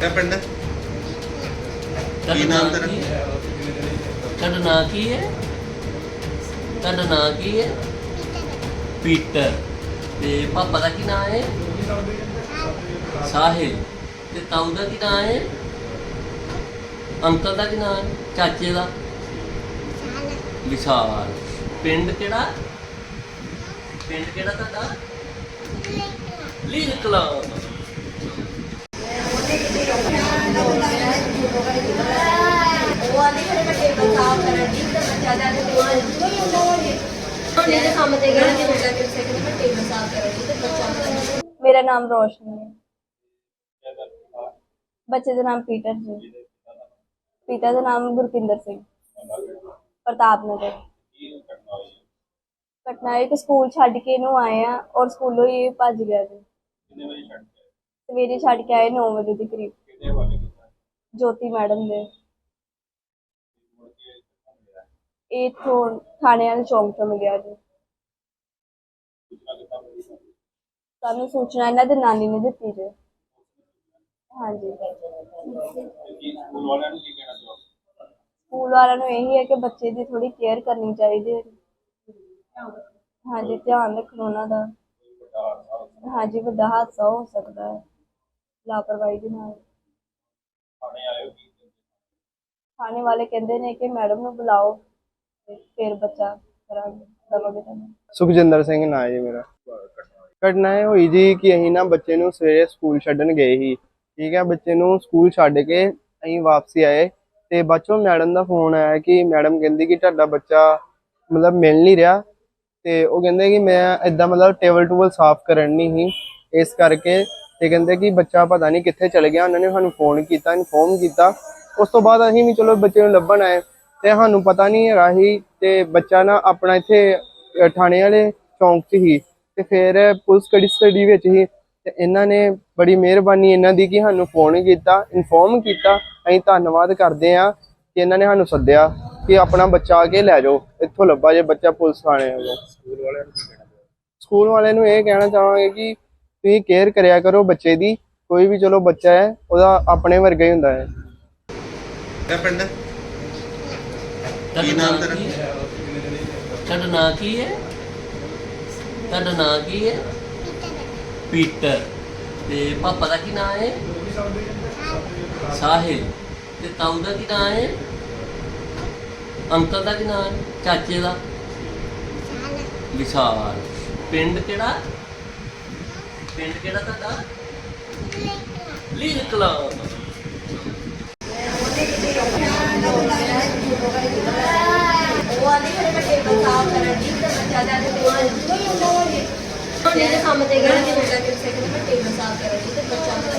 ਕਿਆ ਪਿੰਡ ਹੈ? ਕੀ ਨਾਮ ਤੇਰਾ? ਤੁਹਾਡਾ ਨਾਂ ਕੀ ਹੈ? ਤੁਹਾਡਾ ਨਾਂ ਕੀ ਹੈ? ਪੀਟਰ। ਤੇ ਪਾਪਾ ਦਾ ਕੀ ਨਾਂ ਹੈ? ਸਾਹਿਲ। ਤੇ ਤਾਊ ਦਾ ਕੀ ਨਾਂ ਹੈ? ਅੰਕਲ ਦਾ ਕੀ ਨਾਂ ਹੈ? ਚਾਚੇ ਦਾ? ਵਿਸ਼ਾਲ। ਪਿੰਡ ਕਿਹੜਾ? ਪਿੰਡ ਕਿਹੜਾ ਤੁਹਾਡਾ? ਲੀਲ ਕਲਾਂ ਉਹ ਆਂਦੇ ਖੜੇ ਮੈਂ ਟੇਬਲ ਸਾਫ਼ ਕਰਨ ਦੀ ਤੇ ਬੱਚਾ ਨਹੀਂ ਹੁੰਦਾ ਹੋਣੀ ਉਹਨੇ ਦੇ ਕੰਮ ਤੇ ਗਿਆ ਕਿ ਬੇਟਾ ਕਿ ਸੈਕਿੰਡ ਮੈਂ ਟੇਬਲ ਸਾਫ਼ ਕਰਨ ਤੇ ਬੱਚਾ ਮੇਰਾ ਨਾਮ ਰੋਸ਼ਨੀ ਹੈ। ਬੱਚੇ ਦਾ ਨਾਮ ਪੀਟਰ ਜੀ। ਪਿਤਾ ਦਾ ਨਾਮ ਗੁਰਪਿੰਦਰ ਸਿੰਘ। ਪ੍ਰਤਾਪ ਨਗਰ ਪਟਨਾ ਇੱਕ ਸਕੂਲ ਛੱਡ ਕੇ ਇਹਨੂੰ ਆਏ ਆ ਔਰ ਸਕੂਲੋਂ ਹੀ ਇਹ ਭੱਜ ਗਿਆ ਜੀ। ਸਵੇਰੇ ਛੱਡ ਕੇ ਆਏ 9 ਵਜੇ ਦੇ ਕਰੀਬ। ਜੋਤੀ ਮੈਡਮ ਦੇ। ਇਹ ਇੱਥੋਂ ਥਾਣੇ ਵਾਲੇ ਚੌਂਕ ਤੋਂ ਮਿਲਿਆ ਜੀ। ਸਾਨੂੰ ਸੂਚਨਾ ਇਹਨਾਂ ਦੇ ਨਾਨੀ ਨੇ ਦਿੱਤੀ ਜੀ। ਹਾਂਜੀ। ਸਕੂਲ ਵਾਲਿਆਂ ਨੂੰ ਇਹੀ ਹੈ ਕਿ ਬੱਚੇ ਦੀ ਥੋੜੀ ਕੇਅਰ ਕਰਨੀ ਚਾਹੀਦੀ ਹੈ। ਹਾਂਜੀ ਧਿਆਨ ਰੱਖਣਾ ਉਹਨਾਂ ਦਾ। ਹਾਂਜੀ ਵੱਡਾ ਹਾਦਸਾ ਹੋ ਸਕਦਾ ਹੈ। ਲਾਪਰਵਾਹੀ ਦੇ ਨਾਲ। ਥਾਣੇ ਵਾਲੇ ਕਹਿੰਦੇ ਨੇ ਕਿ ਮੈਡਮ ਨੂੰ ਬੁਲਾਓ। ਤੇ ਫਿਰ ਬੱਚਾ ਕਰਾਂਗੇ, ਦਵਾਂਗੇ ਤੁਹਾਨੂੰ। ਸੁਖਜਿੰਦਰ ਸਿੰਘ ਨਾਂ ਹੈ ਜੀ ਮੇਰਾ। ਘਟਨਾ ਇਹ ਹੋਈ ਜੀ ਕਿ ਅਸੀਂ ਨਾ ਬੱਚੇ ਨੂੰ ਸਵੇਰੇ ਸਕੂਲ ਛੱਡਣ ਗਏ ਸੀ। ਠੀਕ ਹੈ, ਬੱਚੇ ਨੂੰ ਸਕੂਲ ਛੱਡ ਕੇ ਅਸੀਂ ਵਾਪਸੀ ਆਏ ਤੇ ਬਾਅਦ ਮੈਡਮ ਦਾ ਫੋਨ ਆਇਆ ਕਿ ਮੈਡਮ ਕਹਿੰਦੀ ਕਿ ਤੁਹਾਡਾ ਬੱਚਾ ਮਤਲਬ ਮਿਲ ਨਹੀਂ ਰਿਹਾ ਤੇ ਉਹ ਕਹਿੰਦੇ ਕਿ ਮੈਂ ਇਦਾਂ ਮਤਲਬ ਟੇਬਲ ਟੂਬਲ ਸਾਫ਼ ਕਰਨ ਨਹੀਂ ਸੀ, ਇਸ ਕਰਕੇ ਤੇ ਕਹਿੰਦੇ ਕਿ ਬੱਚਾ ਪਤਾ ਨਹੀਂ ਕਿੱਥੇ ਚਲ ਗਿਆ, ਉਹਨਾਂ ਨੇ ਸਾਨੂੰ ਫੋਨ ਕੀਤਾ, ਇਨਫੋਰਮ ਕੀਤਾ। ਉਸ ਤੋਂ ਬਾਅਦ ਅਸੀਂ ਵੀ ਚਲੋ ਬੱਚੇ ਨੂੰ ਲੱਭਣ ਆਏ। ਤੇ ਸਾਨੂੰ ਪਤਾ ਨਹੀਂ ਹੈਗਾ ਸੀ ਤੇ ਬੱਚਾ ਨਾ ਆਪਣਾ ਇੱਥੇ ਥਾਣੇ ਵਾਲੇ ਚੌਂਕ 'ਚ ਹੀ ਤੇ ਫਿਰ ਪੁਲਿਸ ਕੜੀ ਸਟੱਡੀ ਵਿੱਚ ਹੀ ਤੇ ਇਹਨਾਂ ਨੇ ਬੜੀ ਮਿਹਰਬਾਨੀ ਇਹਨਾਂ ਦੀ ਕਿ ਸਾਨੂੰ ਫੋਨ ਕੀਤਾ ਇਨਫੋਰਮ ਕੀਤਾ। ਅਸੀਂ ਧੰਨਵਾਦ ਕਰਦੇ ਆ ਕਿ ਇਹਨਾਂ ਨੇ ਸਾਨੂੰ ਸੱਦਿਆ ਕਿ ਆਪਣਾ ਬੱਚਾ ਆ ਕੇ ਲੈ ਜਾਓ ਇੱਥੋਂ ਲੱਭਾ ਜੇ ਬੱਚਾ ਪੁਲਿਸ ਥਾਣੇ ਵੱਲੋਂ। ਸਕੂਲ ਵਾਲਿਆਂ ਨੂੰ ਇਹ ਕਹਿਣਾ ਚਾਹਾਂਗੇ ਕਿ ਤੁਸੀਂ ਕੇਅਰ ਕਰਿਆ ਕਰੋ ਬੱਚੇ ਦੀ ਕੋਈ ਵੀ ਚਲੋ ਬੱਚਾ ਹੈ ਉਹਦਾ ਆਪਣੇ ਵਰਗਾ ਹੀ ਹੁੰਦਾ ਹੈ। ਕਿਆ ਪਿੰਡ ਹੈ? ਕੀ ਨਾਮ ਤੇਰਾ? ਤੁਹਾਡਾ ਨਾਂ ਕੀ ਹੈ? ਤੁਹਾਡਾ ਨਾਂ ਕੀ ਹੈ? ਪੀਟਰ। ਤੇ ਪਾਪਾ ਦਾ ਕੀ ਨਾਂ ਹੈ? ਸਾਹਿਲ। ਤੇ ਤਾਊ ਦਾ ਕੀ ਨਾਂ ਹੈ? ਅੰਕਲ ਦਾ ਕੀ ਨਾਂ ਹੈ? ਚਾਚੇ ਦਾ? ਵਿਸ਼ਾਲ। ਪਿੰਡ ਕਿਹੜਾ? ਪਿੰਡ ਕਿਹੜਾ ਤੁਹਾਡਾ? ਲੀਲ ਕਲਾਂ ਉਹ ਆਂਦੇ ਕੰਮ ਤੇ ਗਿਆ ਕਿ ਬੇਟਾ ਕਿ ਸੈਕਿੰਡ ਟੇਬਲ ਸਾਫ਼ ਕਰਨ ਦੀ ਤੇ ਬੱਚਾ